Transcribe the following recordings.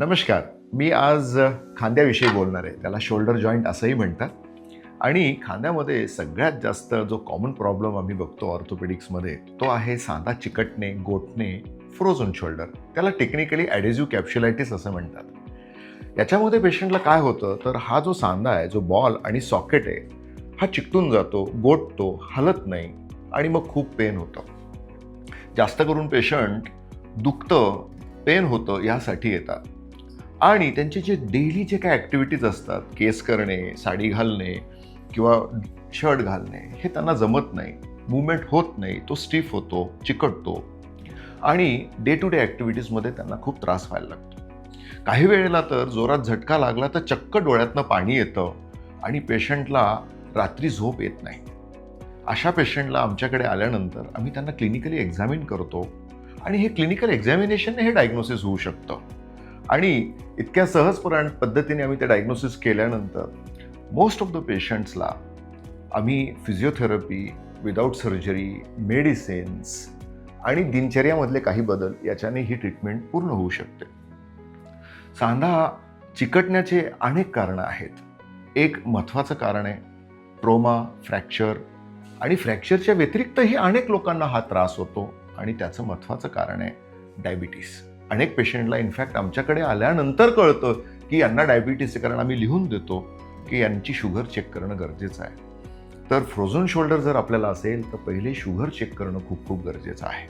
नमस्कार. मी आज खांद्याविषयी बोलणार आहे. त्याला शोल्डर जॉईंट असंही म्हणतात. आणि खांद्यामध्ये सगळ्यात जास्त जो कॉमन प्रॉब्लेम आम्ही बघतो ऑर्थोपेडिक्समध्ये तो आहे सांधा चिकटणे गोठणे फ्रोझन शोल्डर त्याला टेक्निकली ॲडेझिव्ह कॅप्शुलायटिस असं म्हणतात. याच्यामध्ये पेशंटला काय होतं? तर हा जो सांधा आहे जो बॉल आणि सॉकेट आहे हा चिकटून जातो गोठतो हलत नाही आणि मग खूप पेन होतं. जास्त करून पेशंट दुखतं पेन होतं यासाठी येतात. आणि त्यांचे जे डेली जे काय ॲक्टिव्हिटीज असतात केस करणे साडी घालणे किंवा शर्ट घालणे हे त्यांना जमत नाही. मुवमेंट होत नाही. तो स्टिफ होतो चिकटतो. आणि डे टू डे ॲक्टिव्हिटीजमध्ये त्यांना खूप त्रास व्हायला लागतो. काही वेळेला तर जोरात झटका लागला तर चक्क डोळ्यातनं पाणी येतं आणि पेशंटला रात्री झोप येत नाही. अशा पेशंटला आमच्याकडे आल्यानंतर आम्ही त्यांना क्लिनिकली एक्झामिन करतो आणि हे क्लिनिकल एक्झामिनेशनने हे डायग्नोसिस होऊ शकतं. आणि इतक्या सहजपण पद्धतीने आम्ही ते डायग्नोसिस केल्यानंतर मोस्ट ऑफ द पेशंट्सला आम्ही फिजिओथेरपी विदाऊट सर्जरी मेडिसिन्स आणि दिनचर्यामधले काही बदल याच्याने ही ट्रीटमेंट पूर्ण होऊ शकते. सांधा चिकटण्याचे अनेक कारणं आहेत. एक महत्त्वाचं कारण आहे ट्रोमा फ्रॅक्चर आणि फ्रॅक्चरच्या व्यतिरिक्तही अनेक लोकांना हा त्रास होतो आणि त्याचं महत्त्वाचं कारण आहे डायबिटीस अनेक पेशंटला इनफॅक्ट आमच्याकडे आल्यानंतर कळतं की यांना डायबिटीस आहे कारण आम्ही लिहून देतो की यांची शुगर चेक करणं गरजेचं आहे. तर फ्रोझन शोल्डर जर आपल्याला असेल तर पहिले शुगर चेक करणं खूप खूप गरजेचं आहे.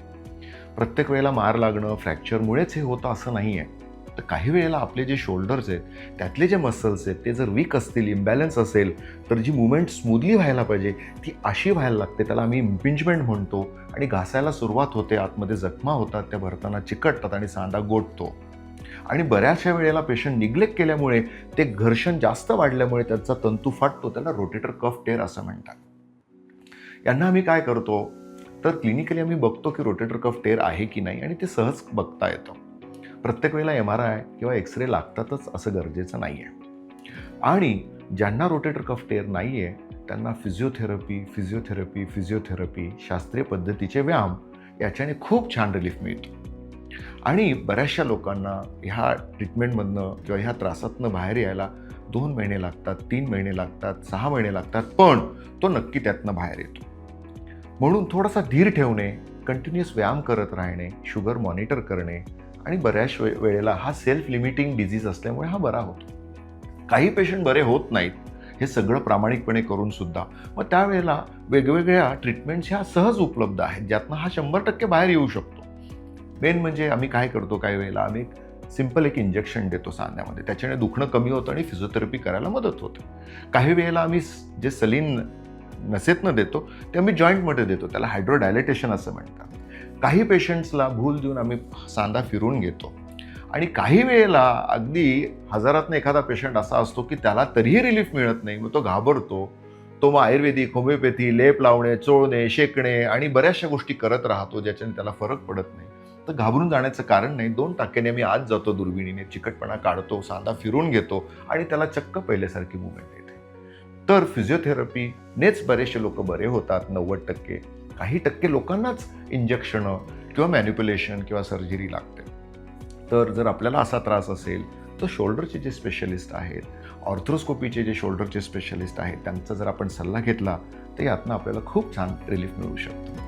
प्रत्येक वेळेला मार लागणं फ्रॅक्चरमुळेच हे होतं असं नाही आहे तर काही वेळेला आपले जे शोल्डर्स आहेत त्यातले जे मसल्स आहेत ते जर वीक असतील इम्बॅलन्स असेल तर जी मुवमेंट स्मूदली व्हायला पाहिजे ती अशी व्हायला लागते. त्याला आम्ही इम्पिंजमेंट म्हणतो आणि घासायला सुरुवात होते आतमध्ये जखमा होतात त्या भरताना चिकटतात आणि सांडा गोठतो आणि बऱ्याचशा वेळेला पेशंट निग्लेक्ट केल्यामुळे ते घर्षण जास्त वाढल्यामुळे त्याचा तंतू फाटतो त्याला रोटेटर कफ टेर असं म्हणतात. यांना आम्ही काय करतो? तर क्लिनिकली आम्ही बघतो की रोटेटर कफ टेर आहे की नाही आणि ते सहज बघता येतं. प्रत्येक वेळेला एम आर आय किंवा एक्सरे लागतातच असं गरजेचं नाही आहे आणि ज्यांना रोटेटर कफ टेअर नाही आहे त्यांना फिजिओथेरपी फिजिओथेरपी फिजिओथेरपी शास्त्रीय पद्धतीचे व्यायाम याच्याने खूप छान रिलीफ मिळतो. आणि बऱ्याचशा लोकांना ह्या ट्रीटमेंटमधनं किंवा ह्या त्रासातनं बाहेर यायला दोन महिने लागतात तीन महिने लागतात सहा महिने लागतात पण तो नक्की त्यातनं बाहेर येतो. म्हणून थोडासा धीर ठेवणे कंटिन्युअस व्यायाम करत राहणे शुगर मॉनिटर करणे आणि बऱ्याच वे वेळेला हा सेल्फ लिमिटिंग डिझीज असल्यामुळे हा बरा होतो. काही पेशंट बरे होत नाहीत हे सगळं प्रामाणिकपणे करून सुद्धा. मग त्यावेळेला वेगवेगळ्या ट्रीटमेंट्स ह्या सहज उपलब्ध आहेत ज्यातनं हा शंभर टक्के बाहेर येऊ शकतो. मेन म्हणजे आम्ही काय करतो काही वेळेला आम्ही सिंपल एक इंजेक्शन देतो सांध्यामध्ये. त्याच्याने दुखणं कमी होतं आणि फिजिओथेरपी करायला मदत होते. काही वेळेला आम्ही स- जे सलीन नसेतनं देतो ते आम्ही जॉईंटमध्ये देतो. त्याला हायड्रोडायलेटेशन असं म्हणतात. काही पेशंट्सला भूल देऊन आम्ही सांधा फिरून घेतो. आणि काही वेळेला अगदी हजारातनं एखादा पेशंट असा असतो की त्याला तरीही रिलीफ मिळत नाही. मग तो घाबरतो. तो मग आयुर्वेदिक होमिओपॅथी लेप लावणे चोळणे शेकणे आणि बऱ्याचशा गोष्टी करत राहतो ज्याच्याने त्याला फरक पडत नाही. तर घाबरून जाण्याचं कारण नाही. दोन टाक्याने मी आज जातो दुर्बिणीने चिकटपणा काढतो सांधा फिरून घेतो आणि त्याला चक्क पहिल्यासारखी मुवमेंट येते. तर फिजिओथेरपीनेच बरेचसे लोक बरे होतात नव्वद टक्के. काही टक्के लोकांनाच इंजेक्शनं किंवा मॅन्युप्युलेशन किंवा सर्जरी लागते. तर जर आपल्याला असा त्रास असेल तर शोल्डरचे जे स्पेशलिस्ट आहेत ऑर्थ्रोस्कोपीचे जे शोल्डरचे स्पेशलिस्ट आहेत त्यांचा जर आपण सल्ला घेतला तर यातनं आपल्याला खूप छान रिलीफ मिळू शकतो.